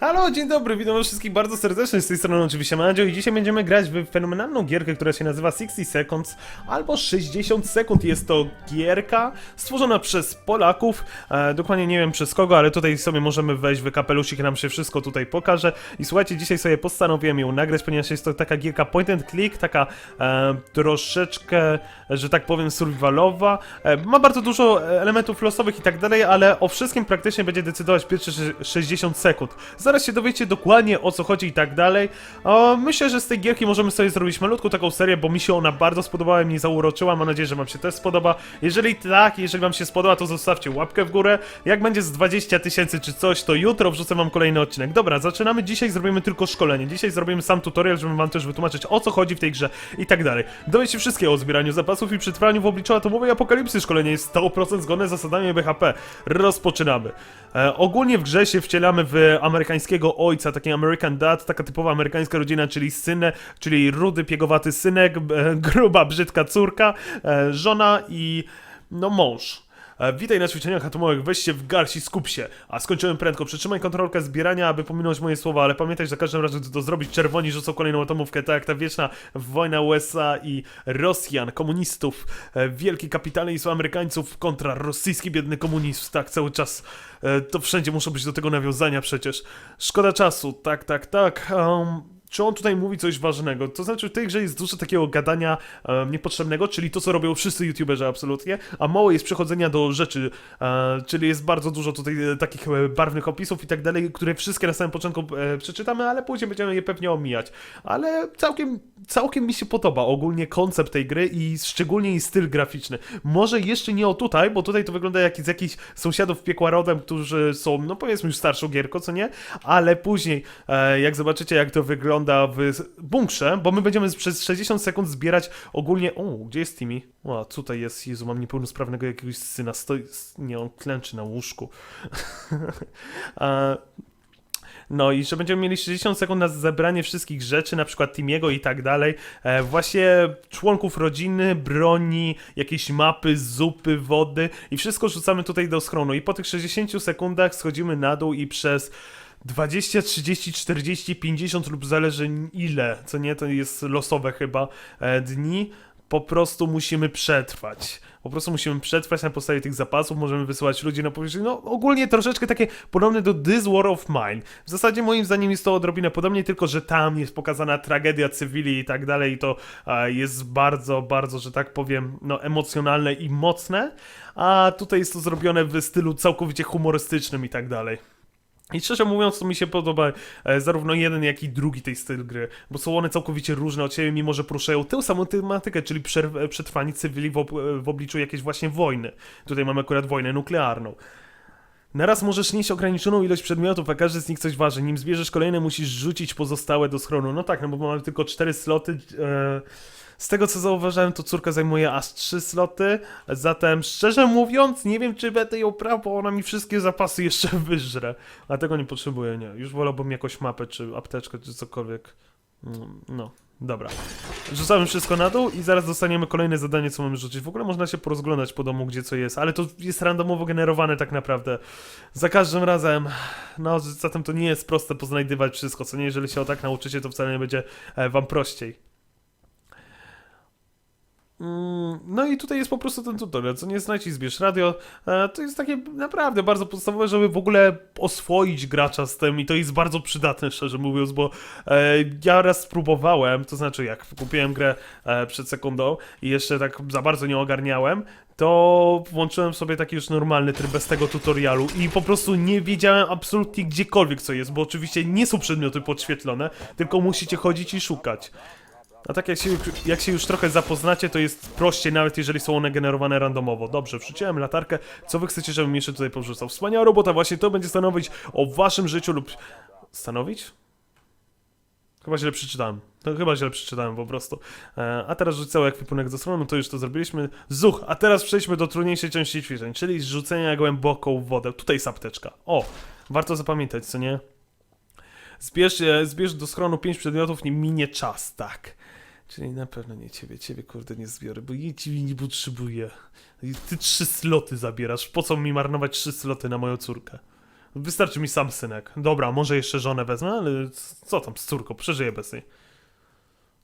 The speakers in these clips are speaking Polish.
Halo, dzień dobry, witam wszystkich bardzo serdecznie, z tej strony oczywiście Mandzio i dzisiaj będziemy grać w fenomenalną gierkę, która się nazywa 60 Seconds albo 60 sekund. Jest to gierka stworzona przez Polaków, e, dokładnie nie wiem przez kogo, ale tutaj sobie możemy wejść w kapelusik, nam się wszystko tutaj pokaże. I słuchajcie, dzisiaj sobie postanowiłem ją nagrać, ponieważ jest to taka gierka point and click, taka e, troszeczkę, że tak powiem, survivalowa. E, ma bardzo dużo elementów losowych i tak dalej, ale o wszystkim praktycznie będzie decydować pierwsze sze- 60 sekund. Zaraz się dowiecie dokładnie o co chodzi i tak dalej. O, myślę, że z tej gierki możemy sobie zrobić malutką taką serię, bo mi się ona bardzo spodobała i mnie zauroczyła. Mam nadzieję, że wam się też spodoba. Jeżeli tak, jeżeli wam się spodoba, to zostawcie łapkę w górę. Jak będzie z 20 tysięcy czy coś, to jutro wrzucę wam kolejny odcinek. Dobra, zaczynamy. Dzisiaj zrobimy tylko szkolenie. Dzisiaj zrobimy sam tutorial, żeby wam też wytłumaczyć o co chodzi w tej grze i tak dalej. Dowiecie się wszystkiego o zbieraniu zapasów i przetrwaniu w obliczu atomowej apokalipsy. Szkolenie jest 100% zgodne z zasadami BHP. Rozpoczynamy. E, ogólnie w grze się wcielamy w amerykańskiego ojca, taki American Dad, taka typowa amerykańska rodzina, czyli synę, czyli rudy, piegowaty synek, gruba, brzydka córka, e, żona i no mąż. E, Witaj na ćwiczeniach atomowych, weź się w garść i skup się. A skończyłem prędko. Przytrzymaj kontrolkę zbierania, aby pominąć moje słowa, ale pamiętaj, że za każdym razem, gdy to zrobić, czerwoni rzucą kolejną atomówkę, tak jak ta wieczna wojna USA i Rosjan, komunistów, e, wielki kapitalizm Amerykańców kontra rosyjski biedny komunizm, tak cały czas. E, To wszędzie muszą być do tego nawiązania przecież. Szkoda czasu, tak, tak, tak. Um, czy on tutaj mówi coś ważnego? To znaczy, w tej grze jest dużo takiego gadania e, niepotrzebnego, czyli to, co robią wszyscy youtuberzy absolutnie, a mało jest przechodzenia do rzeczy, e, czyli jest bardzo dużo tutaj e, takich e, barwnych opisów i tak dalej, które wszystkie na samym początku e, przeczytamy, ale później będziemy je pewnie omijać. Ale całkiem, całkiem mi się podoba ogólnie koncept tej gry i szczególnie jej styl graficzny. Może jeszcze nie o tutaj, bo tutaj to wygląda jak z jakichś sąsiadów piekła rodem, którzy są, no powiedzmy już starszą gierką, co nie? Ale później, e, jak zobaczycie jak to wygląda w bunkrze, bo my będziemy przez 60 sekund zbierać ogólnie... O, gdzie jest Timmy? O, tutaj jest, Jezu, mam niepełnosprawnego jakiegoś syna, stoi... Nie, on klęczy na łóżku. no i że będziemy mieli 60 sekund na zebranie wszystkich rzeczy, na przykład Timiego i tak dalej. E, właśnie członków rodziny, broni, jakieś mapy, zupy, wody i wszystko rzucamy tutaj do schronu. I po tych 60 sekundach schodzimy na dół i przez 20, 30, 40, 50 lub zależy ile, co nie, to jest losowe chyba, e, dni. Po prostu musimy przetrwać. Po prostu musimy przetrwać na podstawie tych zapasów, możemy wysyłać ludzi na powierzchnię. No ogólnie troszeczkę takie podobne do This War of Mine. W zasadzie moim zdaniem jest to odrobinę podobnie, tylko że tam jest pokazana tragedia cywili i tak dalej i to jest bardzo, bardzo, że tak powiem, no emocjonalne i mocne, a tutaj jest to zrobione w stylu całkowicie humorystycznym i tak dalej. I szczerze mówiąc, to mi się podoba e, zarówno jeden, jak i drugi tej styl gry, bo są one całkowicie różne od siebie, mimo że poruszają tę samą tematykę, czyli e, przetrwanie cywili w, ob- e, w obliczu jakiejś właśnie wojny. Tutaj mamy akurat wojnę nuklearną. Naraz możesz nieść ograniczoną ilość przedmiotów, a każdy z nich coś waży. Nim zbierzesz kolejne, musisz rzucić pozostałe do schronu. No tak, no bo mamy tylko cztery sloty. E, z tego co zauważyłem, to córka zajmuje aż trzy sloty. Zatem, szczerze mówiąc, nie wiem, czy będę ją brał, bo ona mi wszystkie zapasy jeszcze wyżre. A tego nie potrzebuję, nie. Już wolałbym jakąś mapę, czy apteczkę, czy cokolwiek. Mm, No, dobra. Rzucamy wszystko na dół i zaraz dostaniemy kolejne zadanie, co mamy rzucić. W ogóle można się porozglądać po domu, gdzie co jest, ale to jest randomowo generowane tak naprawdę. Za każdym razem. No, zatem to nie jest proste poznajdywać wszystko, co nie, jeżeli się o tak nauczycie, to wcale nie będzie e, wam prościej. Mm, No i tutaj jest po prostu ten tutorial, co nie i zbierz radio. E, To jest takie naprawdę bardzo podstawowe, żeby w ogóle oswoić gracza z tym i to jest bardzo przydatne, szczerze mówiąc, bo e, ja raz spróbowałem, to znaczy jak kupiłem grę e, przed sekundą i jeszcze tak za bardzo nie ogarniałem, to włączyłem sobie taki już normalny tryb bez tego tutorialu i po prostu nie wiedziałem absolutnie gdziekolwiek co jest, bo oczywiście nie są przedmioty podświetlone, tylko musicie chodzić i szukać. A tak jak się, jak się już trochę zapoznacie, to jest prościej, nawet jeżeli są one generowane randomowo. Dobrze, wrzuciłem latarkę. Co wy chcecie, żebym jeszcze tutaj porzucał? Wspaniała robota, właśnie to będzie stanowić o waszym życiu lub... Stanowić? Chyba źle przeczytałem. To chyba źle przeczytałem po prostu. E, a teraz rzucał ekwipunek do strony, to już to zrobiliśmy. Zuch, a teraz przejdźmy do trudniejszej części ćwiczeń, czyli zrzucenia głęboko w wodę. Tutaj jest apteczka. O, warto zapamiętać, co nie? Zbierz, e, zbierz do schronu 5 przedmiotów, nim minie czas, tak. Czyli na pewno nie ciebie, ciebie kurde nie zbiorę, bo jej ciebie nie potrzebuję. I Ty trzy sloty zabierasz, po co mi marnować trzy sloty na moją córkę? Wystarczy mi sam synek. Dobra, może jeszcze żonę wezmę, ale co tam z córką, przeżyję bez niej.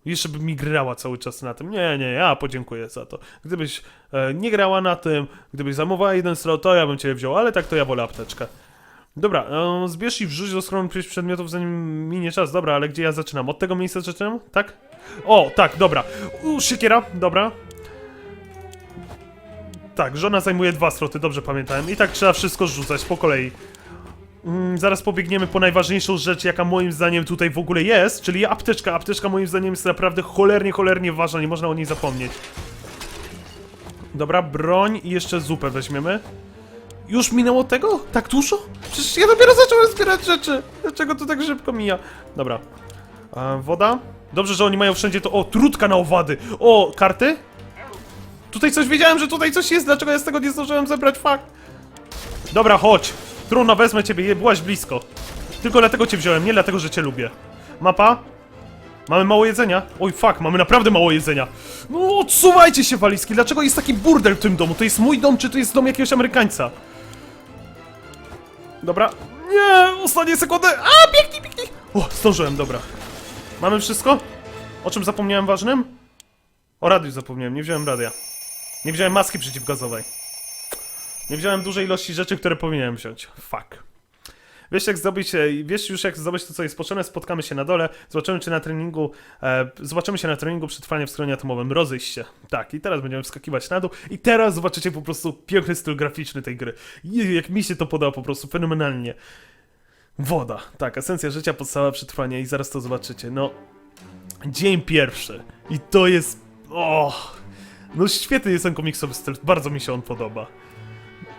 Jeszcze by mi grała cały czas na tym. Nie, nie, ja podziękuję za to. Gdybyś e, nie grała na tym, gdybyś zamówiła jeden slot, to ja bym cię wziął, ale tak to ja wolę apteczkę. Dobra, e, zbierz i wrzuć do schronu pięć przedmiotów, zanim minie czas. Dobra, ale gdzie ja zaczynam? Od tego miejsca zaczynam? Tak? O, tak, dobra. U, siekiera, dobra. Tak, żona zajmuje dwa sloty, dobrze pamiętałem. I tak trzeba wszystko rzucać po kolei. Mm, zaraz pobiegniemy po najważniejszą rzecz, jaka moim zdaniem tutaj w ogóle jest, czyli apteczka. Apteczka moim zdaniem jest naprawdę cholernie, cholernie ważna, nie można o niej zapomnieć. Dobra, broń i jeszcze zupę weźmiemy. Już minęło tego? Tak dużo? Przecież ja dopiero zacząłem zbierać rzeczy. Dlaczego to tak szybko mija? Dobra. A, woda? Dobrze, że oni mają wszędzie to... O, trudka na owady! O, karty? Tutaj coś wiedziałem, że tutaj coś jest, dlaczego ja z tego nie zdążyłem zebrać? Fuck. Dobra, chodź. Trudno, wezmę ciebie, byłaś blisko. Tylko dlatego cię wziąłem, nie dlatego, że cię lubię. Mapa? Mamy mało jedzenia? Oj, fuck, mamy naprawdę mało jedzenia. No, odsuwajcie się, walizki. Dlaczego jest taki burdel w tym domu? To jest mój dom, czy to jest dom jakiegoś Amerykańca? Dobra. Nie, ostatnie sekundy. A, biegnij, biegnij. O, zdążyłem, dobra. Mamy wszystko? O czym zapomniałem ważnym? O radiu zapomniałem, nie wziąłem radia. Nie wziąłem maski przeciwgazowej. Nie wziąłem dużej ilości rzeczy, które powinienem wziąć. Fuck. Wiesz jak zdobyć, e, wiesz już jak zdobyć to co jest potrzebne, spotkamy się na dole, zobaczymy czy na treningu, e, zobaczymy się na treningu przetrwania w stronie atomowym, rozejść się. Tak, i teraz będziemy wskakiwać na dół i teraz zobaczycie po prostu piękny styl graficzny tej gry. Jak mi się to podoba po prostu fenomenalnie. Woda, tak, esencja życia, podstawa przetrwania i zaraz to zobaczycie, no... Dzień pierwszy. I to jest... O, no świetny jest ten komiksowy styl, bardzo mi się on podoba.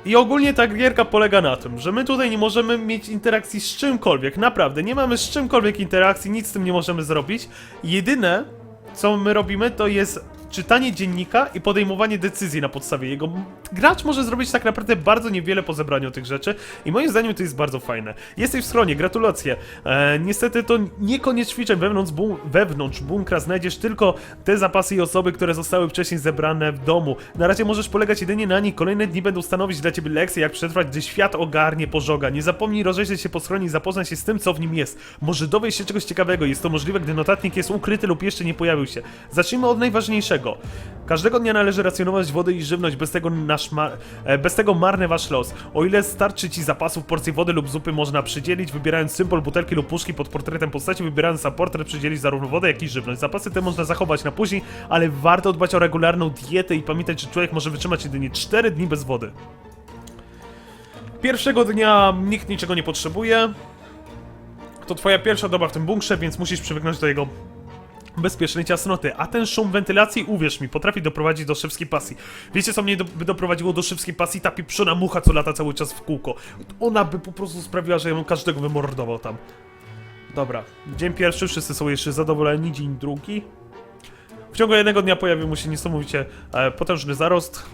I ogólnie ta gierka polega na tym, że my tutaj nie możemy mieć interakcji z czymkolwiek, naprawdę, nie mamy z czymkolwiek interakcji, nic z tym nie możemy zrobić. Jedyne, co my robimy, to jest czytanie dziennika i podejmowanie decyzji na podstawie jego. Gracz może zrobić tak naprawdę bardzo niewiele po zebraniu tych rzeczy i moim zdaniem to jest bardzo fajne. Jesteś w schronie, gratulacje. E, niestety to niekoniecznie ćwiczeń wewnątrz, bun wewnątrz bunkra znajdziesz tylko te zapasy i osoby, które zostały wcześniej zebrane w domu. Na razie możesz polegać jedynie na nich, kolejne dni będą stanowić dla ciebie lekcje, jak przetrwać, gdy świat ogarnie pożoga. Nie zapomnij rozejrzeć się po schronie i zapoznać się z tym, co w nim jest. Może dowiesz się czegoś ciekawego, jest to możliwe, gdy notatnik jest ukryty lub jeszcze nie pojawił się. Zacznijmy od najważniejszego. Każdego dnia należy racjonować wodę i żywność, bez tego, nasz ma e, bez tego marny wasz los. O ile starczy ci zapasów porcji wody lub zupy można przydzielić, wybierając symbol butelki lub puszki pod portretem postaci, wybierając sam portret przydzielić zarówno wodę, jak i żywność. Zapasy te można zachować na później, ale warto dbać o regularną dietę i pamiętać, że człowiek może wytrzymać jedynie 4 dni bez wody. Pierwszego dnia nikt niczego nie potrzebuje. To twoja pierwsza doba w tym bunkrze, więc musisz przywyknąć do jego bezpiecznej ciasnoty, a ten szum wentylacji, uwierz mi, potrafi doprowadzić do szewskiej pasji. Wiecie co mnie do, by doprowadziło do szewskiej pasji? Ta pieprzona mucha, co lata cały czas w kółko. Ona by po prostu sprawiła, że ja każdego wymordował tam. Dobra, dzień pierwszy, wszyscy są jeszcze zadowoleni, dzień drugi. W ciągu jednego dnia pojawił mu się niesamowicie e, potężny zarost.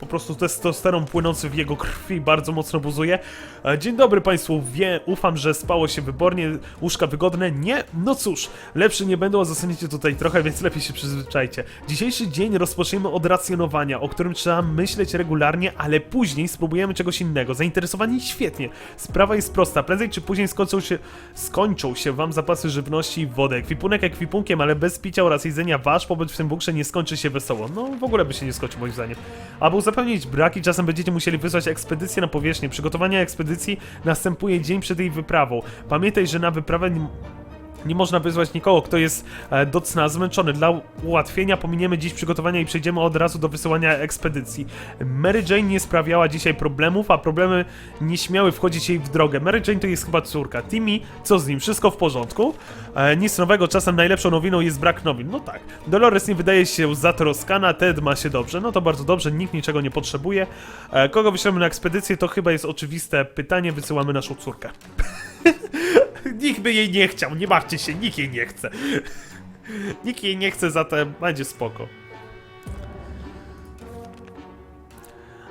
Po prostu testosteron płynący w jego krwi bardzo mocno buzuje. E, Dzień dobry Państwu, wie, ufam, że spało się wybornie, łóżka wygodne. Nie? No cóż, lepszy nie będą, a zostaniecie tutaj trochę, więc lepiej się przyzwyczajcie. Dzisiejszy dzień rozpoczniemy od racjonowania, o którym trzeba myśleć regularnie, ale później spróbujemy czegoś innego. Zainteresowani? Świetnie. Sprawa jest prosta, prędzej czy później skończą się, skończą się Wam zapasy żywności i wody. Ekwipunek ekwipunkiem, ale bez picia oraz jedzenia Wasz pobyt w tym bunkrze nie skończy się wesoło. No, w ogóle by się nie skończył moim zdaniem. Aby uzupełnić braki, czasem będziecie musieli wysłać ekspedycję na powierzchnię. Przygotowanie ekspedycji następuje dzień przed jej wyprawą. Pamiętaj, że na wyprawę nie, można wysłać nikogo, kto jest e, do cna zmęczony. Dla ułatwienia pominiemy dziś przygotowania i przejdziemy od razu do wysyłania ekspedycji. Mary Jane nie sprawiała dzisiaj problemów, a problemy nie śmiały wchodzić jej w drogę. Mary Jane to jest chyba córka. Timmy, co z nim? Wszystko w porządku? E, nic nowego, czasem najlepszą nowiną jest brak nowin. No tak. Dolores nie wydaje się zatroskana, Ted ma się dobrze. No to bardzo dobrze, nikt niczego nie potrzebuje. E, kogo wyślemy na ekspedycję, to chyba jest oczywiste pytanie. Wysyłamy naszą córkę. Nikt by jej nie chciał, nie martwcie się, nikt jej nie chce. Nikt jej nie chce, zatem będzie spoko.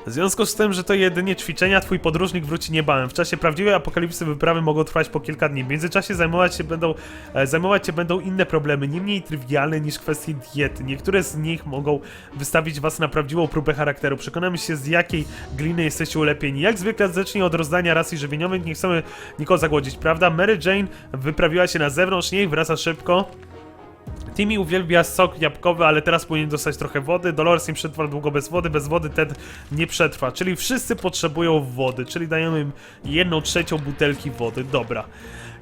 W związku z tym, że to jedynie ćwiczenia, twój podróżnik wróci niebawem. W czasie prawdziwej apokalipsy wyprawy mogą trwać po kilka dni. W międzyczasie zajmować się będą, e, zajmować cię będą inne problemy, nie mniej trywialne niż kwestie diety. Niektóre z nich mogą wystawić was na prawdziwą próbę charakteru. Przekonamy się, z jakiej gliny jesteście ulepieni. Jak zwykle zacznij od rozdania racji żywieniowych, nie chcemy nikogo zagłodzić, prawda? Mary Jane wyprawiła się na zewnątrz, niech wraca szybko. Timmy uwielbia sok jabłkowy, ale teraz powinien dostać trochę wody. Dolores nie przetrwa długo bez wody, bez wody Ted nie przetrwa. Czyli wszyscy potrzebują wody, czyli dajemy im jedną trzecią butelki wody. Dobra.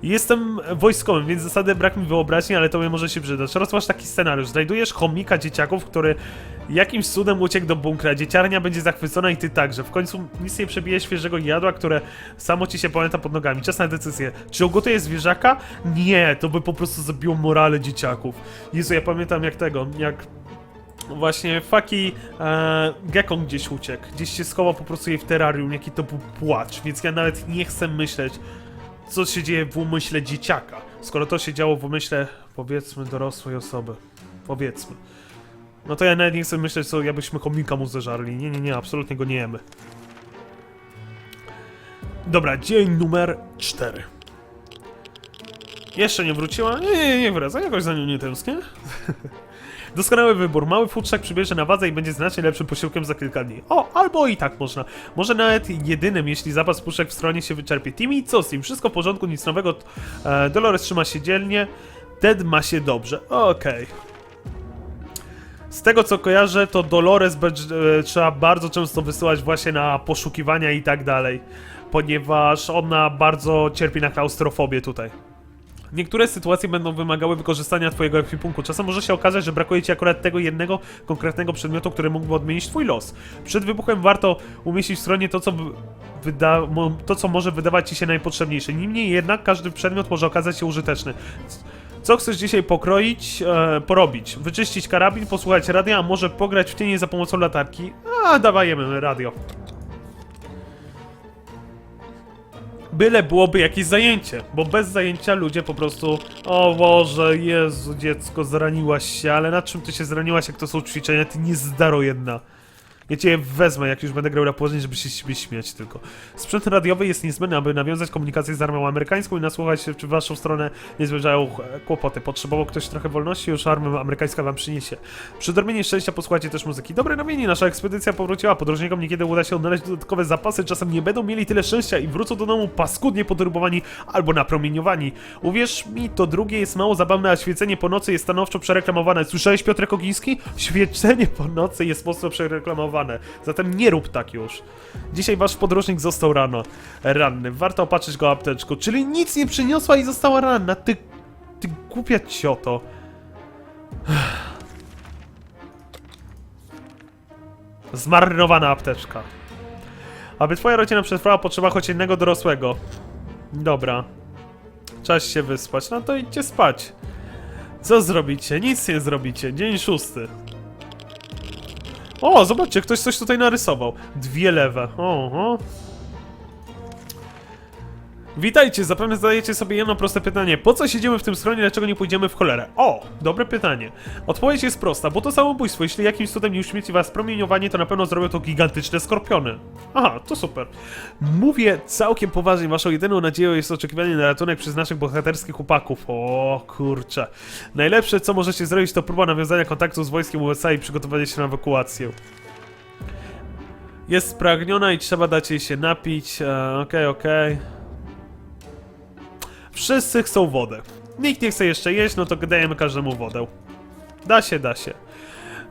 Jestem wojskowym, więc zasady brak mi wyobraźni, ale to mi może się przydać. Rozmasz taki scenariusz. Znajdujesz chomika dzieciaków, który jakimś cudem uciekł do bunkra. Dzieciarnia będzie zachwycona i ty także. W końcu nic nie przebije świeżego jadła, które samo ci się pamięta pod nogami. Czas na decyzję. Czy ugotuję zwierzaka? Nie, to by po prostu zabiło morale dzieciaków. Jezu, ja pamiętam jak tego, jak Właśnie Faki e, Gekon gdzieś uciekł. Gdzieś się schował po prostu jej w terrarium, jaki to był płacz, więc ja nawet nie chcę myśleć, co się dzieje w umyśle dzieciaka. Skoro to się działo w umyśle, powiedzmy, dorosłej osoby. Powiedzmy. No to ja nawet nie chcę myśleć, co jakbyśmy komika mu zeżarli. Nie, nie, nie, absolutnie go nie jemy. Dobra, dzień numer 4. Jeszcze nie wróciła? Nie, nie, nie wraca, jakoś za nią nie tęsknię. Doskonały wybór. Mały futrzak przybierze na wadze i będzie znacznie lepszym posiłkiem za kilka dni. O, albo i tak można. Może nawet jedynym, jeśli zapas puszek w stronie się wyczerpie. Timmy, co z tym? Wszystko w porządku, nic nowego. E, Dolores trzyma się dzielnie. Ted ma się dobrze. Okej. Z tego co kojarzę, to Dolores e, trzeba bardzo często wysyłać właśnie na poszukiwania i tak dalej. Ponieważ ona bardzo cierpi na klaustrofobię tutaj. Niektóre sytuacje będą wymagały wykorzystania twojego ekwipunku. Czasem może się okazać, że brakuje ci akurat tego jednego konkretnego przedmiotu, który mógłby odmienić twój los. Przed wybuchem warto umieścić w stronie to, co, wy- wyda, to, co może wydawać ci się najpotrzebniejsze. Niemniej jednak każdy przedmiot może okazać się użyteczny. Co chcesz dzisiaj pokroić, e, porobić? Wyczyścić karabin, posłuchać radia, a może pograć w cienie za pomocą latarki? A, dawajemy radio. Byle byłoby jakieś zajęcie, bo bez zajęcia ludzie po prostu O Boże, Jezu, dziecko, zraniłaś się, ale na czym ty się zraniłaś, jak to są ćwiczenia? Ty nie zdaro jedna. Ja cię wezmę, jak już będę grał na położenie, żeby się siebie śmiać tylko. Sprzęt radiowy jest niezbędny, aby nawiązać komunikację z armią amerykańską i nasłuchać się, czy w waszą stronę nie e, kłopoty. Potrzebował ktoś trochę wolności, już armia amerykańska wam przyniesie. Przy odrobinie szczęścia posłuchajcie też muzyki. Dobre nowiny, nasza ekspedycja powróciła. Podróżnikom niekiedy uda się odnaleźć dodatkowe zapasy, czasem nie będą mieli tyle szczęścia i wrócą do domu paskudnie poturbowani albo napromieniowani. Uwierz mi, to drugie jest mało zabawne, a świecenie po nocy jest stanowczo przereklamowane. Słyszałeś Piotr Kogiński? Świecenie po nocy jest mocno przereklamowane. Zatem nie rób tak już. Dzisiaj wasz podróżnik został rano. Ranny. Warto opatrzyć go apteczką. Czyli nic nie przyniosła i została ranna. Ty... Ty głupia cioto. Zmarnowana apteczka. Aby twoja rodzina przetrwała, potrzeba choć jednego dorosłego. Dobra. Czas się wyspać. No to idźcie spać. Co zrobicie? Nic nie zrobicie. Dzień szósty. O, zobaczcie, ktoś coś tutaj narysował. Dwie lewe. Oho. Witajcie, zapewne zadajecie sobie jedno proste pytanie. Po co siedzimy w tym schronie, dlaczego nie pójdziemy w cholerę? O, dobre pytanie. Odpowiedź jest prosta, bo to samobójstwo. Jeśli jakimś cudem nie uśmieci was promieniowanie, to na pewno zrobią to gigantyczne skorpiony. Aha, to super. Mówię całkiem poważnie, waszą jedyną nadzieją jest oczekiwanie na ratunek przez naszych bohaterskich chłopaków. O kurczę. Najlepsze, co możecie zrobić, to próba nawiązania kontaktu z wojskiem USA i przygotowanie się na ewakuację. Jest spragniona i trzeba dać jej się napić. E, Okej, okej. Wszyscy chcą wodę. Nikt nie chce jeszcze jeść, no to dajemy każdemu wodę. Da się, da się.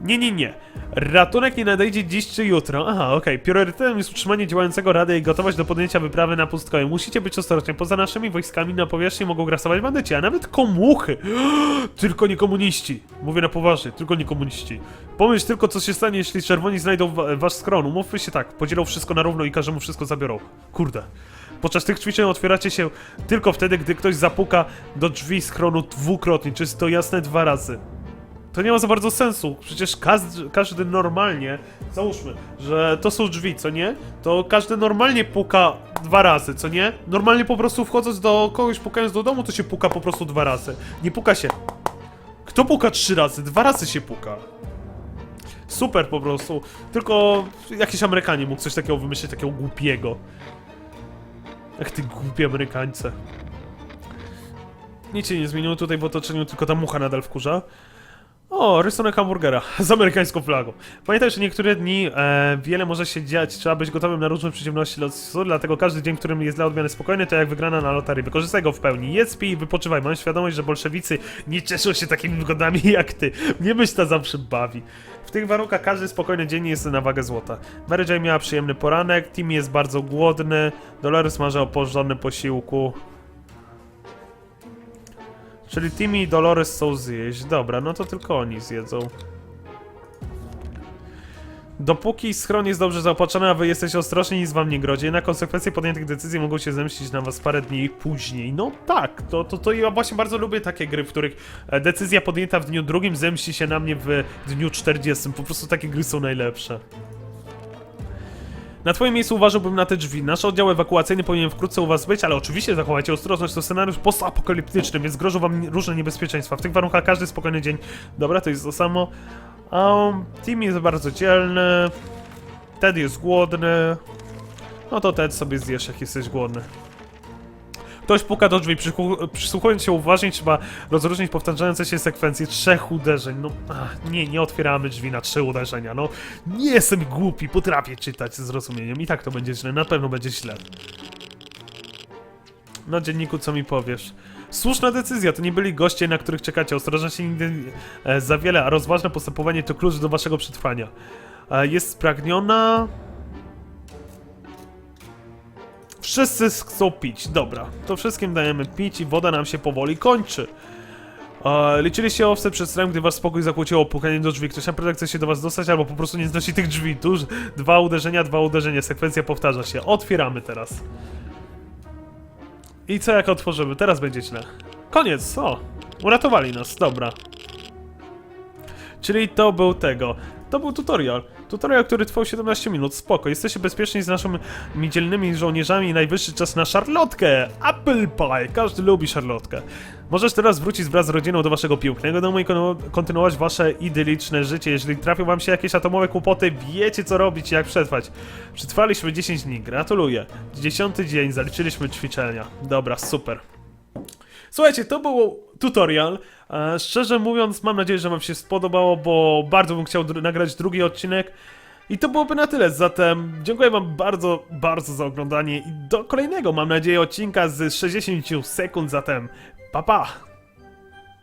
Nie, nie, nie. Ratunek nie nadejdzie dziś czy jutro. Aha, okej. Priorytetem jest utrzymanie działającego rady i gotowość do podjęcia wyprawy na pustkowie. Musicie być ostrożni. Poza naszymi wojskami na powierzchni mogą grasować bandyci, a nawet komuchy. tylko nie komuniści. Mówię na poważnie, tylko nie komuniści. Pomyśl tylko, co się stanie, jeśli czerwoni znajdą wa- wasz skron. Umówmy się tak, podzielą wszystko na równo i każdemu wszystko zabiorą. Kurde. Podczas tych ćwiczeń otwieracie się tylko wtedy, gdy ktoś zapuka do drzwi schronu dwukrotnie, czy jest to jasne dwa razy. To nie ma za bardzo sensu. Przecież każdy, każdy normalnie, załóżmy, że to są drzwi, co nie? To każdy normalnie puka dwa razy, co nie? Normalnie po prostu wchodząc do kogoś, pukając do domu, to się puka po prostu dwa razy. Nie puka się. Kto puka trzy razy? Dwa razy się puka. Super po prostu. Tylko jakiś Amerykanie mógł coś takiego wymyślić, takiego głupiego. Ach ty głupi Amerykańce. Nic się nie zmieniło tutaj w otoczeniu, tylko ta mucha nadal wkurza. O, rysunek hamburgera z amerykańską flagą. Pamiętaj, że niektóre dni e, wiele może się dziać, trzeba być gotowym na różne przyjemności losu, dlatego każdy dzień, którym jest dla odmiany spokojny, to jak wygrana na loterii. Wykorzystaj go w pełni. Jedz, pij i wypoczywaj. Mam świadomość, że bolszewicy nie cieszą się takimi wygodami jak ty. Mnie myśl ta zawsze bawi. W tych warunkach każdy spokojny dzień jest na wagę złota. Mary Jane miała przyjemny poranek, Timmy jest bardzo głodny, Dolores marzy o porządnym posiłku. Czyli Timmy i Dolores chcą zjeść. Dobra, no to tylko oni zjedzą. Dopóki schron jest dobrze zaopatrzony, a wy jesteście ostrożni, nic wam nie grozi. Na konsekwencje podjętych decyzji mogą się zemścić na was parę dni później. No tak, to, to, to ja właśnie bardzo lubię takie gry, w których e, decyzja podjęta w dniu drugim zemści się na mnie w dniu 40. Po prostu takie gry są najlepsze. Na twoim miejscu uważałbym na te drzwi. Nasz oddział ewakuacyjny powinien wkrótce u was być, ale oczywiście zachowajcie ostrożność. To scenariusz postapokaliptyczny, więc grożą wam różne niebezpieczeństwa. W tych warunkach każdy spokojny dzień. Dobra, to jest to samo. Um, Tim jest bardzo dzielny. Ted jest głodny. No to Ted sobie zjesz, jak jesteś głodny. Ktoś puka do drzwi, przysłuchując się uważnie, trzeba rozróżnić powtarzające się sekwencje trzech uderzeń. No, ach, nie, nie otwieramy drzwi na trzy uderzenia, no. Nie jestem głupi, potrafię czytać z zrozumieniem. I tak to będzie źle, na pewno będzie źle. Na dzienniku co mi powiesz? Słuszna decyzja, to nie byli goście, na których czekacie. Ostrożność nigdy e, za wiele, a rozważne postępowanie to klucz do waszego przetrwania. E, jest spragniona... Wszyscy chcą pić, dobra. To wszystkim dajemy pić i woda nam się powoli kończy. E, liczyliście owce przed strem, gdy wasz spokój zakłóciło pukanie do drzwi. Ktoś naprawdę chce się do was dostać, albo po prostu nie znosi tych drzwi. Tuż dwa uderzenia, dwa uderzenia. Sekwencja powtarza się. Otwieramy teraz. I co jak otworzymy? Teraz będzie źle. Koniec, o! Uratowali nas, dobra. Czyli to był tego. To był tutorial. Tutorial, który trwał 17 minut. Spoko, jesteście bezpieczni z naszymi dzielnymi żołnierzami i najwyższy czas na szarlotkę. Apple pie! Każdy lubi szarlotkę. Możesz teraz wrócić wraz z rodziną do waszego pięknego domu i kon- kontynuować wasze idyliczne życie. Jeżeli trafią wam się jakieś atomowe kłopoty, wiecie co robić i jak przetrwać. Przetrwaliśmy 10 dni, gratuluję. Dziesiąty dzień, zaliczyliśmy ćwiczenia. Dobra, super. Słuchajcie, to był tutorial. E, szczerze mówiąc, mam nadzieję, że Wam się spodobało, bo bardzo bym chciał nagrać drugi odcinek. I to byłoby na tyle, zatem dziękuję Wam bardzo, bardzo za oglądanie i do kolejnego, mam nadzieję, odcinka z 60 sekund, zatem pa pa!